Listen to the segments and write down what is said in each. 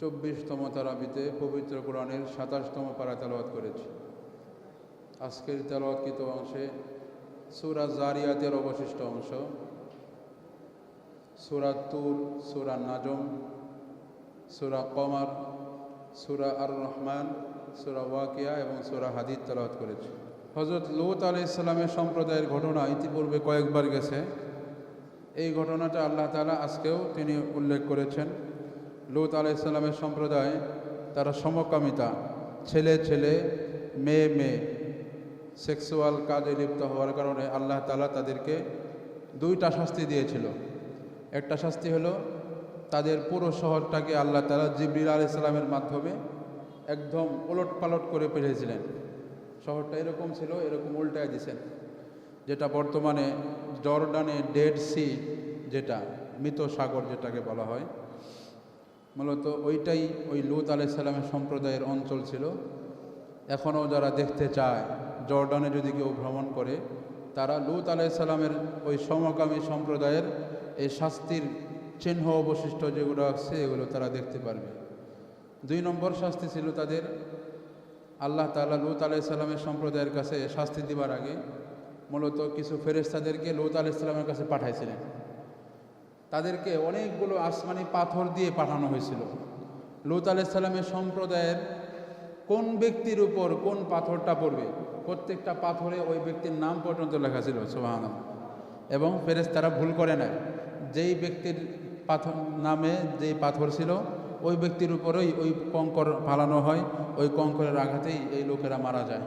চব্বিশতম তারাবিতে পবিত্র কোরআনের সাতাশতম পারা তেলাওয়াত করেছি। আজকের তেলাওয়াতকৃত অংশে সুরা জারিয়াতের অবশিষ্ট অংশ, সুরা তুর, সুরা নাজম, সুরা কমার, সুরা আর রহমান সুরা ওয়াকিয়া এবং সুরা হাদিদ তেলাওয়াত করেছি। হজরত লুত আলি ইসলামের সম্প্রদায়ের ঘটনা ইতিপূর্বে কয়েকবার গেছে। এই ঘটনাটা আল্লাহ তালা আজকেও তিনি উল্লেখ করেছেন। লুত আলাইসাল্লামের সম্প্রদায়, তারা সমকামিতা, ছেলে ছেলে, মেয়ে মেয়ে, সেক্সুয়াল কাজে লিপ্ত হওয়ার কারণে আল্লাহ তালা তাদেরকে দুইটা শাস্তি দিয়েছিল। একটা শাস্তি হলো, তাদের পুরো শহরটাকে আল্লাহ তালা জিবরিল আলাইসাল্লামের মাধ্যমে একদম ওলট পালট করে পেরেছিলেন। শহরটা এরকম ছিল, এরকম উল্টায় দিছেন। যেটা বর্তমানে জর্ডানে ডেড সি যেটা, মৃত সাগর যেটাকে বলা হয় মূলত ওইটাই ওই লুত আলাইসাল্লামের সম্প্রদায়ের অঞ্চল ছিল। এখনও যারা দেখতে চায়, জর্ডানে যদি কেউ ভ্রমণ করে, তারা লুত আলাইসাল্লামের ওই সমকামী সম্প্রদায়ের এই শাস্তির চিহ্ন অবশিষ্ট যেগুলো আছে, এগুলো তারা দেখতে পারবে। দুই নম্বর শাস্তি ছিল তাদের, আল্লাহ তাআলা লুত আলাইসাল্লামের সম্প্রদায়ের কাছে শাস্তি দিবার আগে মূলত কিছু ফেরেস্তাদেরকে লুত আলাইসাল্লামের কাছে পাঠাইছিলেন। তাদেরকে অনেকগুলো আসমানি পাথর দিয়ে পাঠানো হয়েছিল। লুত আলাইসাল্লামের সম্প্রদায়ের কোন ব্যক্তির উপর কোন পাথরটা পড়বে, প্রত্যেকটা পাথরে ওই ব্যক্তির নাম পর্যন্ত লেখা ছিল সোহান এবং ফেরেস্তারা ভুল করে নেয়। যেই ব্যক্তির পাথর নামে যেই পাথর ছিল, ওই ব্যক্তির উপরেই ওই কঙ্কর ফালানো হয়, ওই কঙ্করের আঘাতেই এই লোকেরা মারা যায়।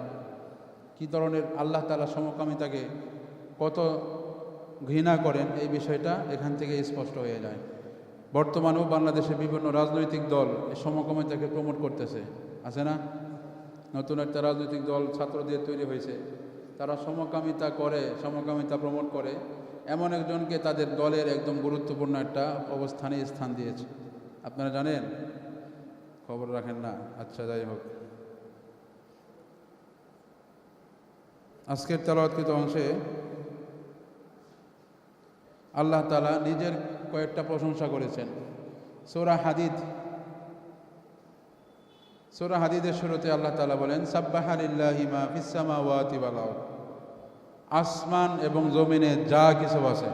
কী ধরনের আল্লাহ তালা সমকামিতাকে কত ঘৃণা করেন, এই বিষয়টা এখান থেকে স্পষ্ট হয়ে যায়। বর্তমানেও বাংলাদেশে বিভিন্ন রাজনৈতিক দল এই সমকামিতাকে প্রমোট করতেছে। আছে না? নতুন একটা রাজনৈতিক দল ছাত্রদের তৈরি হয়েছে। তারা সমকামিতা করে, সমকামিতা প্রমোট করে। এমন একজনকে তাদের দলের একদম গুরুত্বপূর্ণ একটা অবস্থানে স্থান দিয়েছে। আপনারা জানেন? খবর রাখেন না। আচ্ছা যাই হোক। আজকের তেলাওয়াতকৃত অংশে আল্লাহ তালা নিজের কয়েকটা প্রশংসা করেছেন। সোরা হাদিদ, সোরা হাদিদের শুরুতে আল্লাহ তালা বলেন সাব্বাহালিল্লাহিমা ফিসামা ওয়াতি বালাও আসমান এবং জমিনে যা কিছু আছে,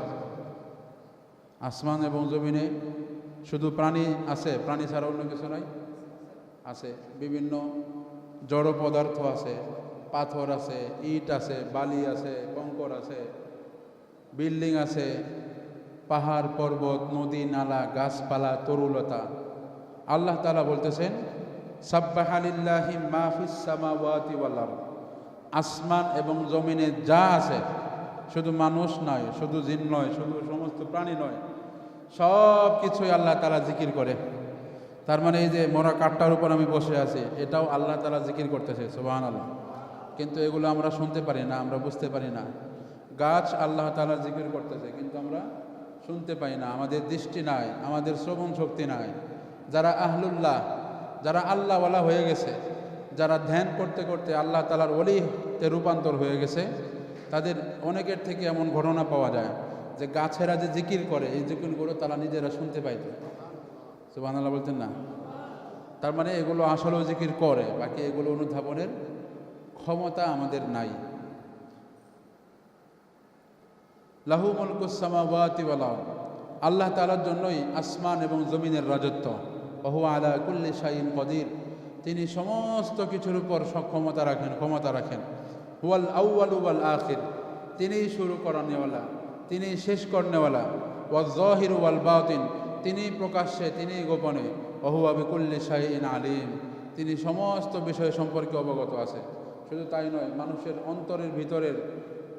আসমান এবং জমিনে শুধু প্রাণী আছে, প্রাণী ছাড়া অন্য কিছু নাই, আছে। বিভিন্ন জড় পদার্থ আছে, পাথর আছে, ইট আছে, বালি আছে, কঙ্কর আছে, বিল্ডিং আছে পাহাড়, পর্বত, নদী, নালা, গাছপালা, তরুলতা। আল্লাহ তালা বলতেছেন সাব্বাহালিল্লাহি মাহফিস আসমান এবং জমিনে যা আছে, শুধু মানুষ নয়, শুধু জিন নয়, শুধু সমস্ত প্রাণী নয়, সব কিছুই আল্লাহ তালা জিকির করে। তার মানে এই যে মরা কাঠটার উপর আমি বসে আছি, এটাও আল্লাহ তালা জিকির করতেছে সোবাহান আল্লাহ কিন্তু এগুলো আমরা শুনতে পারি না, আমরা বুঝতে পারি না। গাছ আল্লাহ তালা জিকির করতেছে, কিন্তু আমরা শুনতে পাই না, আমাদের দৃষ্টি নাই, আমাদের শ্রবণ শক্তি নাই। যারা আহলুল্লাহ, যারা আল্লাহওয়ালা হয়ে গেছে, যারা ধ্যান করতে করতে আল্লাহ তালার অলিতে রূপান্তর হয়ে গেছে, তাদের অনেকের থেকে এমন ঘটনা পাওয়া যায় যে গাছেরা যে জিকির করে, এই জিকিরগুলো তারা নিজেরা শুনতে পাইত। সুবাহ বলতেন না? তার মানে এগুলো আসলেও জিকির করে, বাকি এগুলো অনুধাবনের ক্ষমতা আমাদের নাই। লাহু মলকুসামাওয়াতি ওয়ালাউ আল্লাহ তালার জন্যই আসমান এবং জমিনের রাজত্ব। বহু আলা কুল্লি শাহিন কদির। তিনি সমস্ত কিছুর উপর সক্ষমতা রাখেন, ক্ষমতা রাখেন। ওয়াল আউ্বাল ওয়াল আখির। তিনিই শুরু করানেওয়ালা, তিনি শেষ করনেওয়ালা। ওয়াল জহির ওয়াল বাতিন। তিনি প্রকাশ্যে, তিনি গোপনে। অহু আবিকুল্লি শাহিন আলিম। তিনি সমস্ত বিষয় সম্পর্কে অবগত আছে। শুধু তাই নয়, মানুষের অন্তরের ভিতরের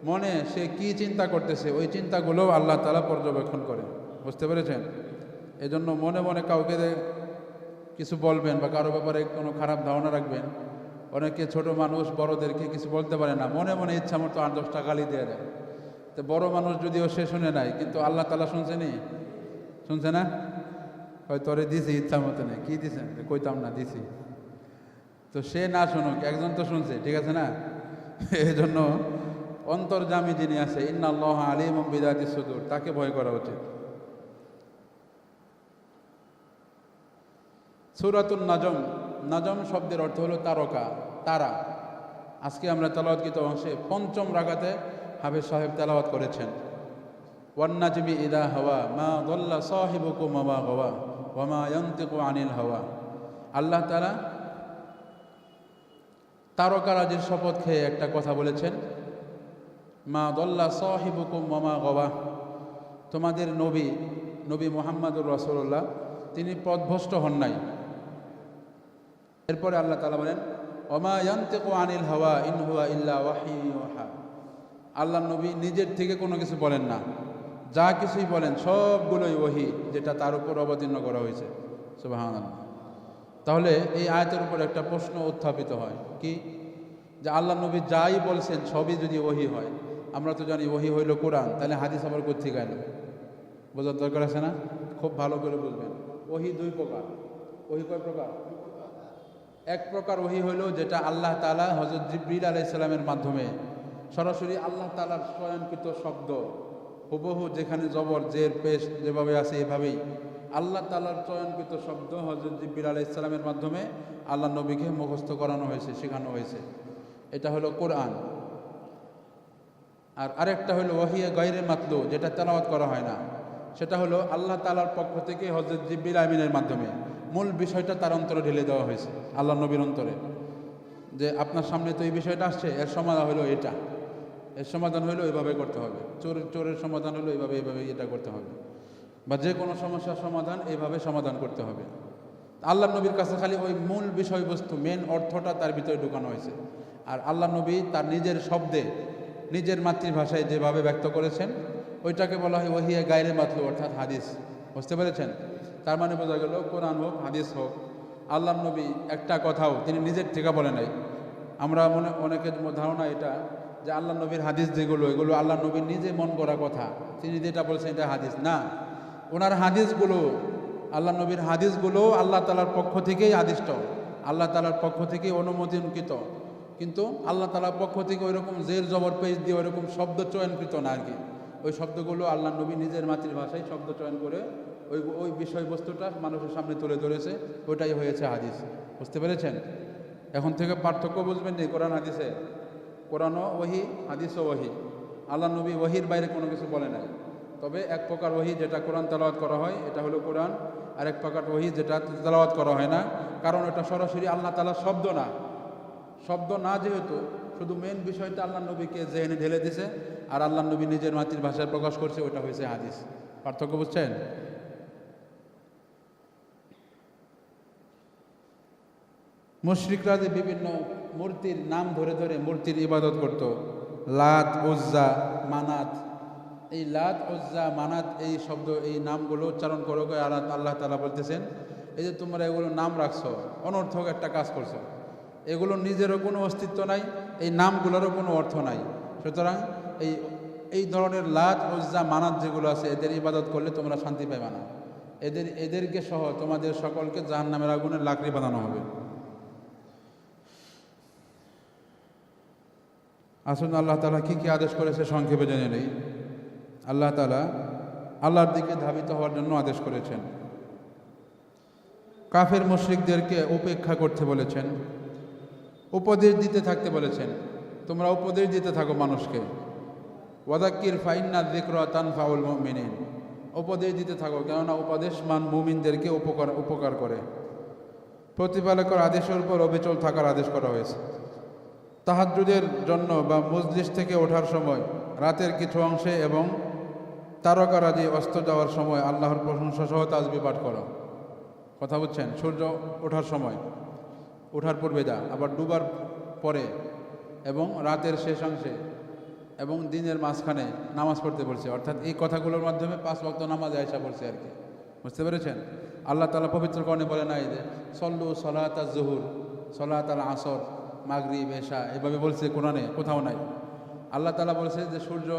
মনে সে কি চিন্তা করতেছে, ওই চিন্তাগুলোও আল্লাহ তালা পর্যবেক্ষণ করে। বুঝতে পেরেছেন? এজন্য মনে মনে কাউকে কিছু বলবেন বা কারও ব্যাপারে কোনো খারাপ ধারণা রাখবেন, অনেকে ছোট মানুষ বড়দেরকে কিছু বলতে পারে না, মনে মনে ইচ্ছা মতো আট দশটা গালি দিয়ে দেয়। তো বড় মানুষ যদিও সে শুনে নাই, কিন্তু আল্লাহ তালা শুনছেনি শুনছে না? হয়তো ওরে দিছি ইচ্ছা মতো নেই, কী দিছেন কইতাম না, দিছি। তো সে না শুনুক, একজন তো শুনছে, ঠিক আছে না? এই জন্য অন্তর্জামী যিনি আছে, ইন্নাল্লাহ আলিম বিদাতি সুদূর, তাকে ভয় করা উচিত। সুরাতুল নাজম নাজম শব্দের অর্থ হলো তারকা, তারা। আজকে আমরা তেলাওয়াতকৃত অংশে পঞ্চম রাগাতে হাফেজ সাহেব তেলাওয়াত করেছেন। ওয়ান্নাজমি ইদা হওয়া, মা দল্লা সাহিবুকু মামা হওয়া ওয়ামা যন্তিকু আনিল হওয়া। আল্লাহ তালা তারকারাজের শপথ খেয়ে একটা কথা বলেছেন মা দল্লা সাহিবুকুম মামা গওয়া। তোমাদের নবী নবী মোহাম্মদুর রসুল্লাহ তিনি পদভষ্ট হন নাই। এরপরে আল্লাহ তালা বলেন, ওমা ইয়ান্তেকু আনিল হাওয়া ইন হুয়া ইল্লা ওয়াহি ওয়াহা। আল্লাহ নবী নিজের থেকে কোনো কিছু বলেন না। যা কিছুই বলেন, সবগুলোই ওহি যেটা তার উপর অবতীর্ণ করা হয়েছে। সুবাহান তাহলে এই আয়তের উপর একটা প্রশ্ন উত্থাপিত হয়। কি? যে আল্লাহ নবী যাই বলছেন, সবই যদি ওহি হয়। আমরা তো জানি ওহি হইল কোরআন, তাহলে হাদিস আবার কোথেকে এলো বোঝার দরকার আছে না? খুব ভালো করে বুঝবেন। ওহি দুই প্রকার। ওহি কয় প্রকার? এক প্রকার ওহি হইল যেটা আল্লাহ তালা হজরত জিব্রিল আলাইসাল্লামের মাধ্যমে সরাসরি আল্লাহ তালার স্বয়ংকৃত শব্দ, হুবহু যেখানে জবর, জের, পেশ যেভাবে আছে এভাবেই আল্লাহ তালার চয়নকৃত শব্দ হজরত জিব্বির আলাহ ইসলামের মাধ্যমে আল্লাহ নবীকে মুখস্থ করানো হয়েছে, শেখানো হয়েছে। এটা হলো কোরআন। আর আরেকটা হলো ওহিয়া গাইরে মাতলু, যেটা তেলাওয়াত করা হয় না। সেটা হলো আল্লাহ তালার পক্ষ থেকে হজরত জিব্বির আমিনের মাধ্যমে। মূল বিষয়টা তার অন্তরে ঢেলে দেওয়া হয়েছে, আল্লাহ নবীর অন্তরে। যে আপনার সামনে তো এই বিষয়টা আসছে, এর সমাধান হলো এটা। এর সমাধান হলো এইভাবে করতে হবে। চোর, চোরের সমাধান হলো এইভাবে এইভাবে এটা করতে হবে। বা যে কোনো সমস্যার সমাধান এইভাবে সমাধান করতে হবে। আল্লাহ নবীর কাছে খালি ওই মূল বিষয়বস্তু মেন অর্থটা তার ভিতরে ঢুকানো হয়েছে। আর আল্লাহ নবী তার নিজের শব্দে নিজের মাতৃভাষায় যেভাবে ব্যক্ত করেছেন, ওইটাকে বলা হয় ওহিয়া গাইরে মাতলু অর্থাৎ হাদিস। বুঝতে পেরেছেন? তার মানে বোঝা গেল, কোরআন হোক, হাদিস হোক, আল্লাহ নবী একটা কথাও তিনি নিজের থেকে বলে নাই। আমরা মনে, অনেকের ধারণা এটা যে আল্লাহ নবীর হাদিস যেগুলো, এগুলো আল্লাহ নবীর নিজে মন করা কথা। তিনি যেটা বলছেন এটা হাদিস। না, ওনার হাদিসগুলো, আল্লাহ নবীর হাদিসগুলো আল্লাহ তালার পক্ষ থেকেই আদিষ্ট। আল্লাহ তালার পক্ষ থেকেই অনুমোদনকৃত কিন্তু আল্লাহ তালার পক্ষ থেকে ওইরকম জের জবর পেজ দিয়ে ওইরকম শব্দ চয়নকৃত না আর কি। ওই শব্দগুলো আল্লাহ নবী নিজের মাতৃভাষায় শব্দ চয়ন করে ওই ওই বিষয়বস্তুটা মানুষের সামনে তুলে ধরেছে, ওইটাই হয়েছে হাদিস। বুঝতে পেরেছেন? এখন থেকে পার্থক্য বুঝবেন নি কোরআন হাদিসে। কোরআনও ওহি, হাদিসও ওহি। আল্লাহ নবী ওহির বাইরে কোনো কিছু বলে নাই। তবে এক প্রকার ওহি যেটা কোরআন তালাওয়াত করা হয়, এটা হলো কোরআন। আর এক প্রকার ওহি যেটা তালাওয়াত করা হয় না। কারণ এটা সরাসরি আল্লাহ তালার শব্দ না। শব্দ না যেহেতু, শুধু মেন বিষয়টা আল্লাহ নবীকে জেহেনে ঢেলে দিছে, আর আল্লাহ নবী নিজের মাতৃভাষায় প্রকাশ করছে ওটা হয়েছে হাদিস। পার্থক্য বুঝছেন? মুশরিকরা যে বিভিন্ন মূর্তির নাম ধরে ধরে মূর্তির ইবাদত করত, লাত, উজ্জা, মানাত। এই লাত, উজ্জা, মানাত, এই শব্দ, এই নামগুলো উচ্চারণ করো আল্লাহ তালা বলতেছেন, এই যে তোমরা এগুলো নাম রাখছো, অনর্থক একটা কাজ করছ। এগুলো নিজেরও কোনো অস্তিত্ব নাই, এই নামগুলোরও কোনো অর্থ নাই। সুতরাং এই এই ধরনের লাত উজ্জা মানাত যেগুলো আছে, এদের ইবাদত করলে তোমরা শান্তি পাবে না। এদের, এদেরকে সহ তোমাদের সকলকে জাহান নামের আগুনের লাকড়ি বানানো হবে। আসুন আল্লাহ তালা কী কী আদেশ করেছে সংক্ষেপে জেনে নেই। আল্লাহ তালা আল্লাহর দিকে ধাবিত হওয়ার জন্য আদেশ করেছেন। কাফের মুশ্রিকদেরকে উপেক্ষা করতে বলেছেন। উপদেশ দিতে থাকতে বলেছেন। তোমরা উপদেশ দিতে থাকো মানুষকে। ওয়াদাক্কির ফাইন্না দিক্র তানফাউল মিনিন উপদেশ দিতে থাকো, কেননা উপদেশ মান মুমিনদেরকে উপকার উপকার করে। প্রতিপালকের আদেশের উপর অবিচল থাকার আদেশ করা হয়েছে। তাহাজুদের জন্য বা মজলিস থেকে ওঠার সময়, রাতের কিছু অংশে এবং তারকারাজি অস্ত যাওয়ার সময় আল্লাহর প্রশংসা সহ তাজবি পাঠ করো। কথা বুঝছেন? সূর্য ওঠার সময়। ওঠার পূর্বে যা, আবার ডুবার পরে এবং রাতের শেষ অংশে এবং দিনের মাঝখানে নামাজ পড়তে বলছে। অর্থাৎ এই কথাগুলোর মাধ্যমে পাঁচ ভক্ত নামাজ আয়সা পড়ছে আর কি। বুঝতে পেরেছেন? আল্লাহ তালা পবিত্র কর্ণে বলে নাই যে, সল্লু সলাত জহুর সলাত আল আসর, মাগরিব, এশা, এভাবে বলছে কোরআনে, কোথাও নাই। আল্লাহ তালা বলছে যে, সূর্য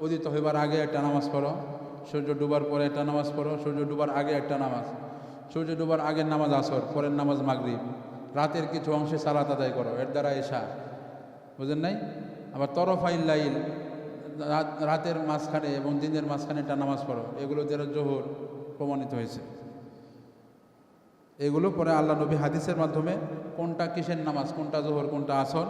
উদিত হইবার আগে একটা নামাজ পড়ো, সূর্য ডুবার পরে একটা নামাজ পড়ো, সূর্য ডুবার আগে একটা নামাজ, সূর্য ডুবার আগের নামাজ আসর, পরের নামাজ মাগরিব। রাতের কিছু অংশে সালাত আদায় করো, এর দ্বারা এসা বুঝেন নাই? আবার তরফাইল্লাইল রাতের মাঝখানে এবং দিনের মাঝখানে একটা নামাজ পড়ো, এগুলো যারা জোহর প্রমাণিত হয়েছে। এগুলো পরে আল্লাহ নবী হাদিসের মাধ্যমে কোনটা কিসের নামাজ, কোনটা জোহর, কোনটা আসর,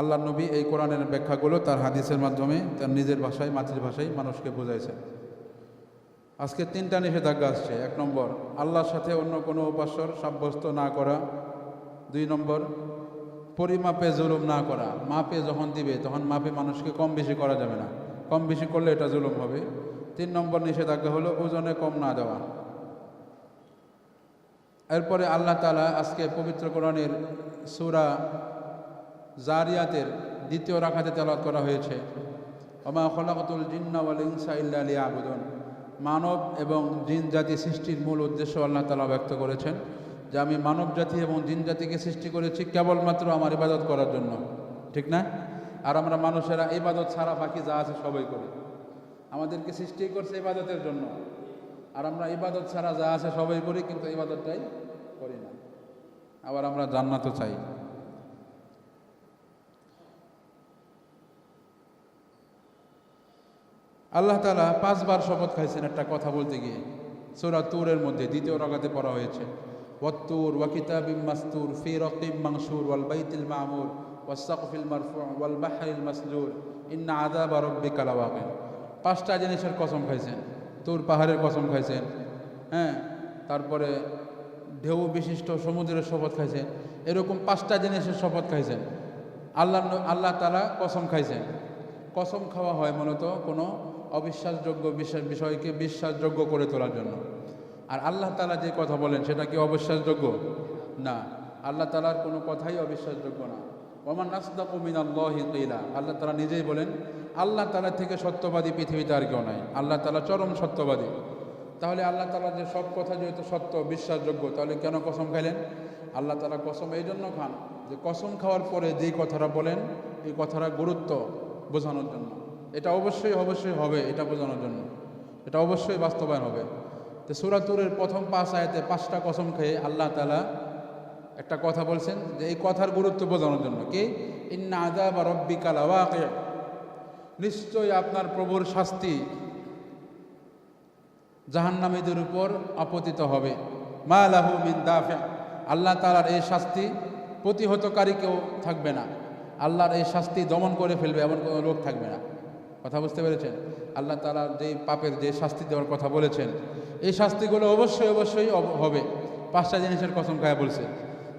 আল্লাহ নবী এই কোরআনের ব্যাখ্যাগুলো তার হাদিসের মাধ্যমে তার নিজের ভাষায় মাতৃভাষায় মানুষকে বোঝাইছেন। আজকে তিনটা নিষেধাজ্ঞা আসছে। এক নম্বর, আল্লাহর সাথে অন্য কোনো উপাস্যর সাব্যস্ত না করা দুই নম্বর, পরিমাপে জুলুম না করা। মাপে যখন দিবে, তখন মাপে মানুষকে কম বেশি করা যাবে না। কম বেশি করলে এটা জুলুম হবে। তিন নম্বর নিষেধাজ্ঞা হলো ওজনে কম না দেওয়া। এরপরে আল্লাহ তালা আজকে পবিত্র কোরআনের সুরা জারিয়াতের দ্বিতীয় রাখাতে তেলাত করা হয়েছে। অমা খলাকতুল জিন্না ওয়াল ইনসা ইল্লা আবুদন মানব এবং জিন জাতি সৃষ্টির মূল উদ্দেশ্য আল্লাহ তালা ব্যক্ত করেছেন। যে আমি মানব জাতি এবং জিন জাতিকে সৃষ্টি করেছি কেবলমাত্র আমার ইবাদত করার জন্য। ঠিক না? আর আমরা মানুষেরা ইবাদত ছাড়া বাকি যা আছে সবাই করি। আমাদেরকে সৃষ্টি করছে ইবাদতের জন্য। আর আমরা ইবাদত ছাড়া যা আছে সবাই করি, কিন্তু ইবাদতটাই করি না। আবার আমরা জান্নাতও চাই। আল্লাহ তালা পাঁচবার শপথ খাইছেন একটা কথা বলতে গিয়ে। সুরা তুরের মধ্যে, দ্বিতীয় রাগাতে পড়া হয়েছে। মাস্তুর ফি রকিম মাংসুর ওয়াল বাইতিল মামুর ওয়াসাকফিল মারফু ওয়াল বাহরিল মাসজুর ইন্না আদাব রব্বিকা লাওয়াকিন পাঁচটা জিনিসের কসম খাইছেন। তুর পাহাড়ের কসম খাইছেন। হ্যাঁ? তারপরে ঢেউ বিশিষ্ট সমুদ্রের শপথ খাইছেন। এরকম পাঁচটা জিনিসের শপথ খাইছেন। আল্লাহ আল্লাহ তালা কসম খাইছেন। কসম খাওয়া হয় মূলত কোনো অবিশ্বাসযোগ্য বিশ্বাস বিষয়কে বিশ্বাসযোগ্য করে তোলার জন্য। আর আল্লাহ তালা যে কথা বলেন, সেটা কি অবিশ্বাসযোগ্য? না। আল্লাহ তালার কোনো কথাই অবিশ্বাসযোগ্য না। ওমান নাসদাকু মিন আল্লাহ কিলা আল্লাহ তালা নিজেই বলেন, আল্লাহ তালা থেকে সত্যবাদী পৃথিবীতে আর কেউ নাই। আল্লাহ তালা চরম সত্যবাদী। তাহলে আল্লাহ তালা যে সব কথা যেহেতু সত্য, বিশ্বাসযোগ্য, তাহলে কেন কসম খাইলেন? আল্লাহ তালা কসম এই জন্য খান যে কসম খাওয়ার পরে যে কথাটা বলেন, এই কথাটা গুরুত্ব বোঝানোর জন্য। এটা অবশ্যই অবশ্যই হবে এটা বোঝানোর জন্য। এটা অবশ্যই বাস্তবায়ন হবে। তো সুরাতুরের প্রথম পাঁচ আয়াতে পাঁচটা কসম খেয়ে আল্লাহ তালা একটা কথা বলছেন যে এই কথার গুরুত্ব বোঝানোর জন্য কি? ইন্না আদা বা রব্বিকাল ওয়াকে নিশ্চয়ই আপনার প্রভুর শাস্তি জাহান্নামীদের উপর আপতিত হবে। মা লাহু মিন দাফে। আল্লাহ তালার এই শাস্তি প্রতিহতকারী কেউ থাকবে না। আল্লাহর এই শাস্তি দমন করে ফেলবে এমন কোনো লোক থাকবে না। কথা বুঝতে পেরেছেন? আল্লাহ তালা যে পাপের যে শাস্তি দেওয়ার কথা বলেছেন, এই শাস্তিগুলো অবশ্যই অবশ্যই অব- হবে। পাঁচটা জিনিসের কসম খায় বলছে।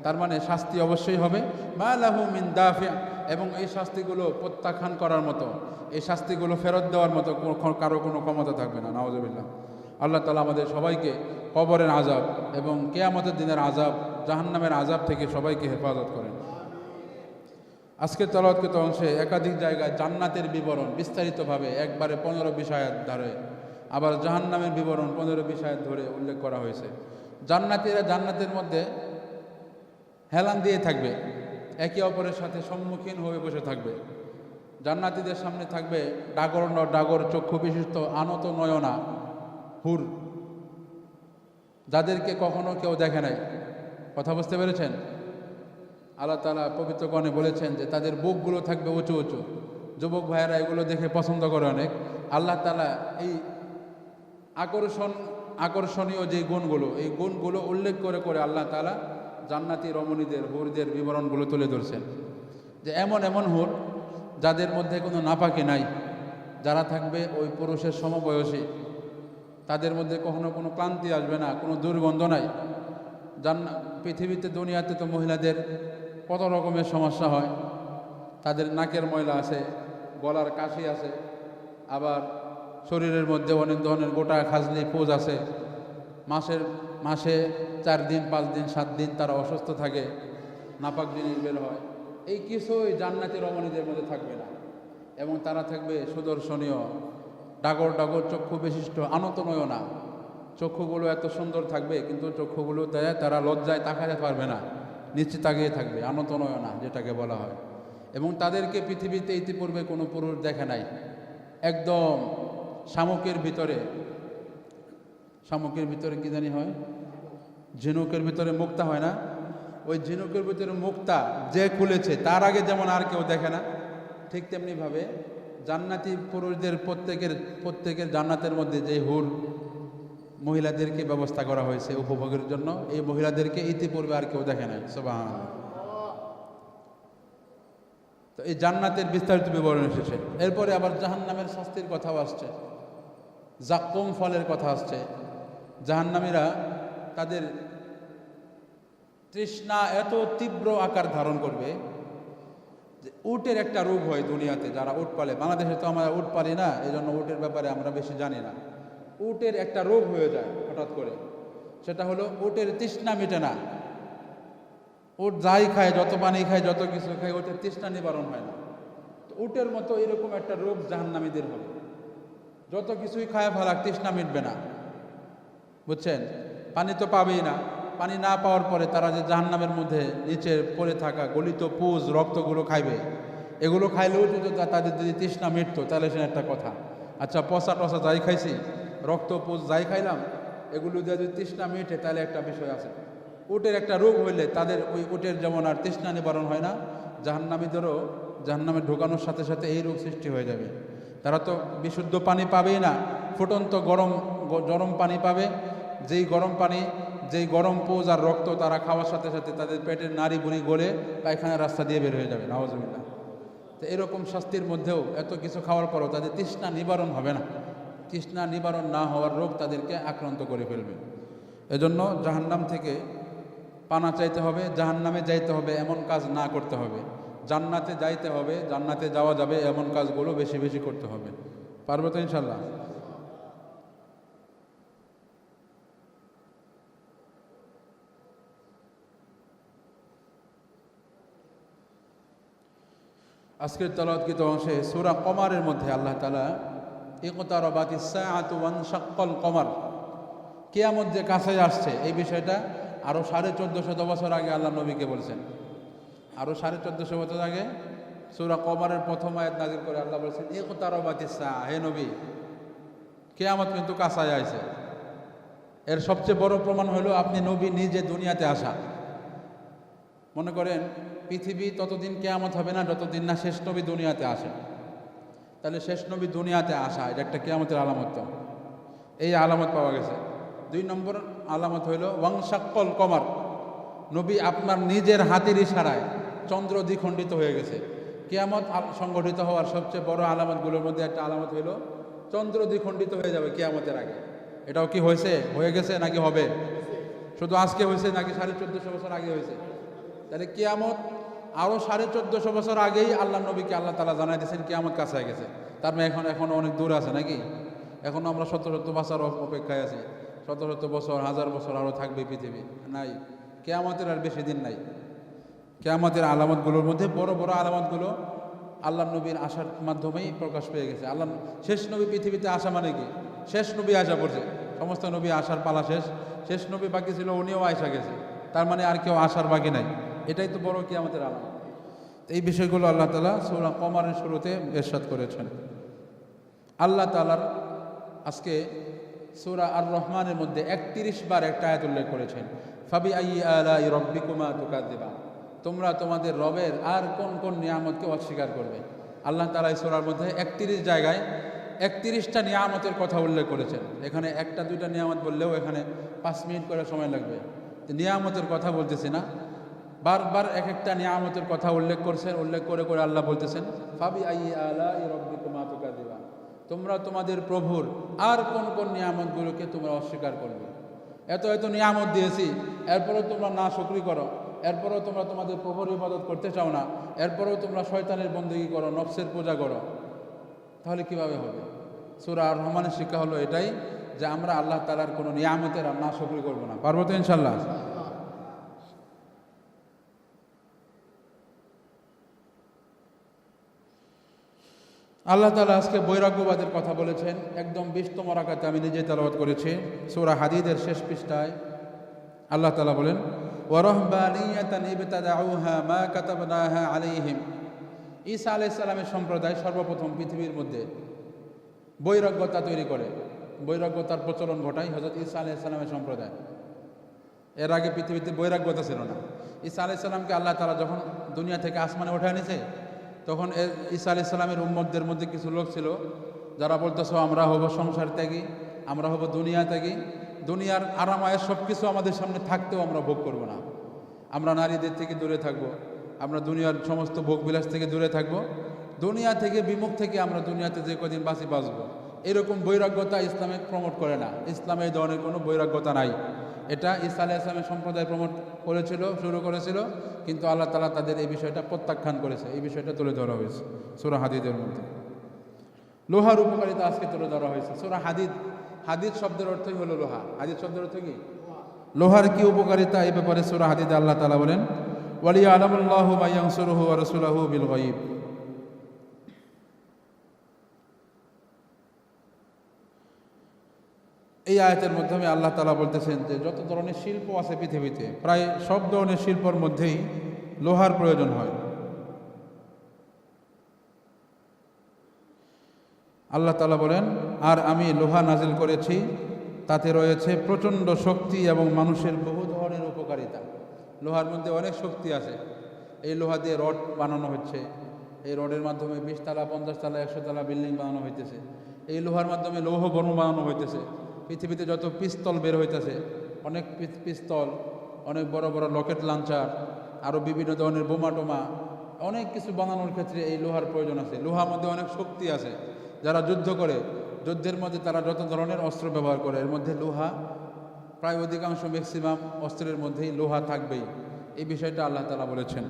তার মানে শাস্তি অবশ্যই হবে। মা লাহু মিন দাফে, এবং এই শাস্তিগুলো প্রত্যাখ্যান করার মতো, এই শাস্তিগুলো ফেরত দেওয়ার মতো কারও কোনো ক্ষমতা থাকবে না নওয়াজবিল্লাহ আল্লাহ তালা আমাদের সবাইকে কবরের আজাব এবং কেয়ামতের দিনের আজাব জাহান্নামের আজাব থেকে সবাইকে হেফাজত করেন। আজকের তলৎকৃত অংশে একাধিক জায়গায় জান্নাতের বিবরণ বিস্তারিতভাবে একবারে পনেরো বিষয়াত ধরে। আবার জাহান্নামের বিবরণ পনেরো বিষয়াত ধরে উল্লেখ করা হয়েছে। জান্নাতিরা জান্নাতের মধ্যে হেলান দিয়ে থাকবে, একে অপরের সাথে সম্মুখীন হয়ে বসে থাকবে। জান্নাতীদের সামনে থাকবে ডাগর ন ডাগর, চক্ষু বিশিষ্ট, আনত নয়না, হুর, যাদেরকে কখনো কেউ দেখে নাই। কথা বুঝতে পেরেছেন? আল্লাহ তালা পবিত্রগণে বলেছেন যে তাদের বুকগুলো থাকবে উঁচু উঁচু। যুবক ভাইয়েরা এগুলো দেখে পছন্দ করে অনেক। আল্লাহ তালা এই আকর্ষণ, আকর্ষণীয় যে গুণগুলো, এই গুণগুলো উল্লেখ করে করে আল্লাহ তালা জান্নাতি রমণীদের, হুরদের বিবরণগুলো তুলে ধরছেন। যে এমন এমন হুর যাদের মধ্যে কোনো নাপাকি নাই, যারা থাকবে ওই পুরুষের সমবয়সী। তাদের মধ্যে কখনো কোনো ক্লান্তি আসবে না, কোনো দুর্গন্ধ নাই। জান্না, পৃথিবীতে, দুনিয়াতে তো মহিলাদের কত রকমের সমস্যা হয়। তাদের নাকের ময়লা আছে, গলার কাশি আছে, আবার শরীরের মধ্যে অনেক ধরনের গোটা খাজলি পোজ আছে। মাসের, মাসে চার দিন, পাঁচ দিন, সাত দিন তারা অসুস্থ থাকে, নাপাক জিনিস বের হয়। এই কিছুই জান্নাতি রমণীদের মধ্যে থাকবে না। এবং তারা থাকবে সুদর্শনীয়। ডাগর ডাগর চক্ষু বিশিষ্ট আনতনয় না। চক্ষুগুলো এত সুন্দর থাকবে, কিন্তু চক্ষুগুলো তারা লজ্জায় তাকাতে পারবে না। নিচে তাকিয়ে থাকবে আনতনয় না, যেটাকে বলা হয়। এবং তাদেরকে পৃথিবীতে ইতিপূর্বে কোনো পুরুষ দেখে নাই। একদম শামুকের ভিতরে শামুকের ভিতরে কি জানি হয়? ঝিনুকের ভিতরে মুক্তা হয় না? ওই ঝিনুকের ভিতরে মুক্তা যে খুলেছে, তার আগে যেমন আর কেউ দেখে না, ঠিক তেমনিভাবে জান্নাতি পুরুষদের প্রত্যেকের প্রত্যেকের জান্নাতের মধ্যে যে হুর মহিলাদেরকে ব্যবস্থা করা হয়েছে উপভোগের জন্য। এই মহিলাদেরকে ইতিপূর্বে আর কেউ দেখে নাই। সবাহ তো এই জান্নাতের বিস্তারিত বিবরণ এসেছে এরপরে আবার জাহান্নামের শাস্তির কথাও আসছে। জাক্কুম ফলের কথা আসছে। জাহান্নামীরা তাদের তৃষ্ণা এত তীব্র আকার ধারণ করবে যে উটের একটা রোগ হয় দুনিয়াতে, যারা উট পালে। বাংলাদেশে তো আমরা উট পালি না এই জন্য উটের ব্যাপারে আমরা বেশি জানি না। উটের একটা রোগ হয়ে যায় হঠাৎ করে। সেটা হলো উটের তৃষ্ণা মিটে না। উট যাই খায়, যত পানি খায়, যত কিছু খায় ওটের তৃষ্ণা নিবারণ হয় না। তো উটের মতো এরকম একটা রোগ জাহান্নামীদের হবে। যত কিছুই খায় ফালাক তৃষ্ণা মিটবে না। বুঝছেন? পানি তো পাবেই না। পানি না পাওয়ার পরে তারা যে জাহান্নামের মধ্যে নিচে পড়ে থাকা গলিত পুজ, রক্তগুলো খাইবে। এগুলো খাইলেও যদি তাদের যদি তৃষ্ণা মিটতো, তাহলে সে একটা কথা। আচ্ছা পচা টসা যাই খাইছি? রক্ত পুজ যাই খাইলাম, এগুলো যদি তৃষ্ণা মেটে, তাহলে একটা বিষয় আছে। উটের একটা রোগ হইলে তাদের ওই উটের যেমন আর তৃষ্ণা নিবারণ হয় না জাহান্নামীদেরও জাহান্নামে ঢোকানোর সাথে সাথে এই রোগ সৃষ্টি হয়ে যাবে। তারা তো বিশুদ্ধ পানি পাবেই না, ফুটন্ত গরম গরম পানি পাবে। যেই গরম পানি, যেই গরম পোজ আর রক্ত তারা খাওয়ার সাথে সাথে তাদের পেটের নাড়ি বুড়ি গলে পায়খানার রাস্তা দিয়ে বের হয়ে যাবে নওয়াজবিল্লা তো এরকম শাস্তির মধ্যেও এত কিছু খাওয়ার পরও তাদের তৃষ্ণা নিবারণ হবে না। তৃষ্ণা নিবারণ না হওয়ার রোগ তাদেরকে আক্রান্ত করে ফেলবে। এজন্য জাহান্নাম থেকে পানা চাইতে হবে, জাহান্নামে যাইতে হবে, এমন কাজ না করতে হবে। জান্নাতে যাইতে হবে, জান্নাতে যাওয়া যাবে, এমন কাজগুলো বেশি বেশি করতে হবে। পারব তো ইনশাল্লাহ আজকের তলাৎকৃত অংশে? সুরা কমারের মধ্যে আল্লাহ তালা কমার। কেয়ামত যে কাছে আসছে, এই বিষয়টা আরও সাড়ে চোদ্দ শত বছর আগে আল্লাহ নবীকে বলছেন। আরও সাড়ে চোদ্দোশো বছর আগে সুরা কমারের প্রথম আয়াত নাজির করে আল্লাহ বলছেন একতার বাতি হে নবী, কেয়ামত কিন্তু কাছায় আছে এর সবচেয়ে বড় প্রমাণ হলো আপনি নবী নিজে দুনিয়াতে আসা। মনে করেন, পৃথিবী ততদিন কেয়ামত হবে না, যতদিন না শেষ নবী দুনিয়াতে আসে তাহলে শেষ নবী দুনিয়াতে আসা, এটা একটা কেয়ামতের আলামত এই আলামত পাওয়া গেছে। দুই নম্বর আলামত হইল, ওয়াংশাক্কল কমার। নবী আপনার নিজের হাতের ইশারায় চন্দ্র দ্বিখণ্ডিত হয়ে গেছে। কেয়ামত সংগঠিত হওয়ার সবচেয়ে বড় আলামতগুলোর মধ্যে একটা আলামত হইল, চন্দ্র দ্বিখণ্ডিত হয়ে যাবে কেয়ামতের আগে। এটাও কি হয়েছে? হয়ে গেছে নাকি হবে? শুধু আজকে হয়েছে নাকি সাড়ে চোদ্দশো বছর আগে হয়েছে? তাহলে কেয়ামত আরও সাড়ে চোদ্দশো বছর আগেই আল্লাহ নবীকে আল্লাহ তালা জানাই দিয়েছেন আমার কাছে গেছে। তার মানে এখন এখন অনেক দূর আছে নাকি? এখন আমরা শত শত বছর অপেক্ষায় আছি। শত শত বছর, হাজার বছর আরও থাকবে পৃথিবী। নাই। কেয়ামতের আর বেশি দিন নাই। কেয়ামতের আলামতগুলোর মধ্যে বড় বড় আলামতগুলো আল্লাহ নবীর আসার মাধ্যমেই প্রকাশ পেয়ে গেছে। আল্লাহ শেষ নবী পৃথিবীতে আসা মানে কি? শেষ নবী আসা পড়ছে। সমস্ত নবী আসার পালা শেষ। শেষ নবী বাকি ছিল, উনিও আসা গেছে। তার মানে আর কেউ আসার বাকি নাই। এটাই তো বড় কেয়ামতের আলামত। এই বিষয়গুলো আল্লাহ তালা সৌরা কমারের শুরুতে এরশাদ করেছেন। আল্লাহ তালার আজকে সূরা আর রহমানের মধ্যে একত্রিশ বার একটা আয়াত উল্লেখ করেছেন। ফাবি আই আলা রব্বিকুমা দেবা তোমরা তোমাদের রবের আর কোন কোন নিয়ামতকে অস্বীকার করবে? আল্লাহ তালা সূরার মধ্যে একত্রিশ জায়গায় একত্রিশটা নিয়ামতের কথা উল্লেখ করেছেন। এখানে একটা দুইটা নিয়ামত বললেও এখানে পাঁচ মিনিট করে সময় লাগবে। নিয়ামতের কথা বলতেছি না। বারবার এক একটা নিয়ামতের কথা উল্লেখ করছেন, উল্লেখ করে করে আল্লাহ বলতেছেন, ফাবি আই আলা রব্বিকুমা তুকাদ্দিবা তোমরা তোমাদের প্রভুর আর কোন কোন নিয়ামতগুলোকে তোমরা অস্বীকার করবে। এত এত নিয়ামত দিয়েছি, এরপরেও তোমরা না শুক্রি করো, এরপরেও তোমরা তোমাদের প্রভুর ইবাদত করতে চাও না, এরপরেও তোমরা শয়তানের বন্দী করো, নফসের পূজা করো। তাহলে কীভাবে হবে? সুরা আর রহমানের শিক্ষা হলো এটাই যে আমরা আল্লাহ তালার কোনো নিয়ামতের আর না শুক্রি করব না। পারব তো ইনশাল্লাহ আল্লাহ তালা আজকে বৈরাগ্যবাদের কথা বলেছেন। একদম বিশতম রাকাতে আমি নিজে তালাবাদ করেছি। সূরা হাদিদের শেষ পৃষ্ঠায় আল্লাহ তালা বলেন আলাইহিম। ঈসা আলাইহিস সম্প্রদায় সর্বপ্রথম পৃথিবীর মধ্যে বৈরাগ্যতা তৈরি করে। বৈরাগ্যতার প্রচলন ঘটায় হজরত ঈসা আলাইহিস সম্প্রদায়। এর আগে পৃথিবীতে বৈরাগ্যতা ছিল না। ঈসা আলাইহিস সালামকে আল্লাহ তালা যখন দুনিয়া থেকে আসমানে উঠায় নিছে তখন ঈসা আলাইহিস সালামের উম্মতদের মধ্যে কিছু লোক ছিল, যারা বলতেছো, আমরা হব সংসার ত্যাগী, আমরা হব দুনিয়া ত্যাগী। দুনিয়ার আরামায়ের সব কিছু আমাদের সামনে থাকতেও আমরা ভোগ করব না। আমরা নারীদের থেকে দূরে থাকব, আমরা দুনিয়ার সমস্ত ভোগ বিলাস থেকে দূরে থাকব। দুনিয়া থেকে বিমুখ থেকে আমরা দুনিয়াতে যে কদিন বাঁচি, বাঁচব। এরকম বৈরাগ্যতা ইসলামে প্রমোট করে না। ইসলামে এই ধরনের কোনো বৈরাগ্যতা নাই। এটা ইসা আলাহ ইসলামের সম্প্রদায় প্রমোট করেছিল, শুরু করেছিল, কিন্তু আল্লাহ তালা তাদের এই বিষয়টা প্রত্যাখ্যান করেছে। এই বিষয়টা তুলে ধরা হয়েছে সুরা হাদিদের মধ্যে। লোহার উপকারিতা আজকে তুলে ধরা হয়েছে। সুরা হাদিদ হাদিদ শব্দের অর্থই হলো লোহা। হাদিদ শব্দের অর্থ কি? লোহার কি উপকারিতা? এই ব্যাপারে সুরা হাদিদে আল্লাহ তালা বলেন ওয়ালিয়া আলমুল্লাহ মাইয়াংসুরহু রসুলাহু বিল গয়িব। এই আয়াতের মাধ্যমে আল্লাহ তালা বলতেছেন যে যত ধরনের শিল্প আছে পৃথিবীতে, প্রায় সব ধরনের শিল্পর মধ্যেই লোহার প্রয়োজন হয়। আল্লাহ তালা বলেন, আর আমি লোহা নাজিল করেছি, তাতে রয়েছে প্রচণ্ড শক্তি এবং মানুষের বহু ধরনের উপকারিতা। লোহার মধ্যে অনেক শক্তি আছে। এই লোহা দিয়ে রড বানানো হচ্ছে। এই রডের মাধ্যমে বিশ তালা, পঞ্চাশ তালা, একশো তালা বিল্ডিং বানানো হইতেছে। এই লোহার মাধ্যমে লৌহ বর্ম বানানো হইতেছে। পৃথিবীতে যত পিস্তল বের হইতেছে, অনেক পিস্তল, অনেক বড় বড় লকেট লাঞ্চার আরও বিভিন্ন ধরনের বোমা টোমা, অনেক কিছু বানানোর ক্ষেত্রে এই লোহার প্রয়োজন আছে। লোহার মধ্যে অনেক শক্তি আছে। যারা যুদ্ধ করে, যুদ্ধের মধ্যে তারা যত ধরনের অস্ত্র ব্যবহার করে, এর মধ্যে লোহা, প্রায় অধিকাংশ ম্যাক্সিমাম অস্ত্রের মধ্যেই লোহা থাকবেই। এই বিষয়টা আল্লাহ তালা বলেছেন।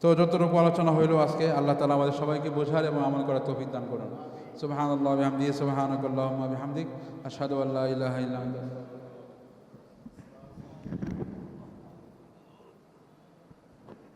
তো যতটুকু আলোচনা হইল আজকে, আল্লাহ তালা আমাদের সবাইকে বোঝার এবং আমল করার তৌফিক দান করুন। সুবহানাল্লাহ বিহামদিহি সুবহানাকাল্লাহুম্মা বিহামদিক আশহাদু আল্লা ইলাহা ইল্লা আনতা।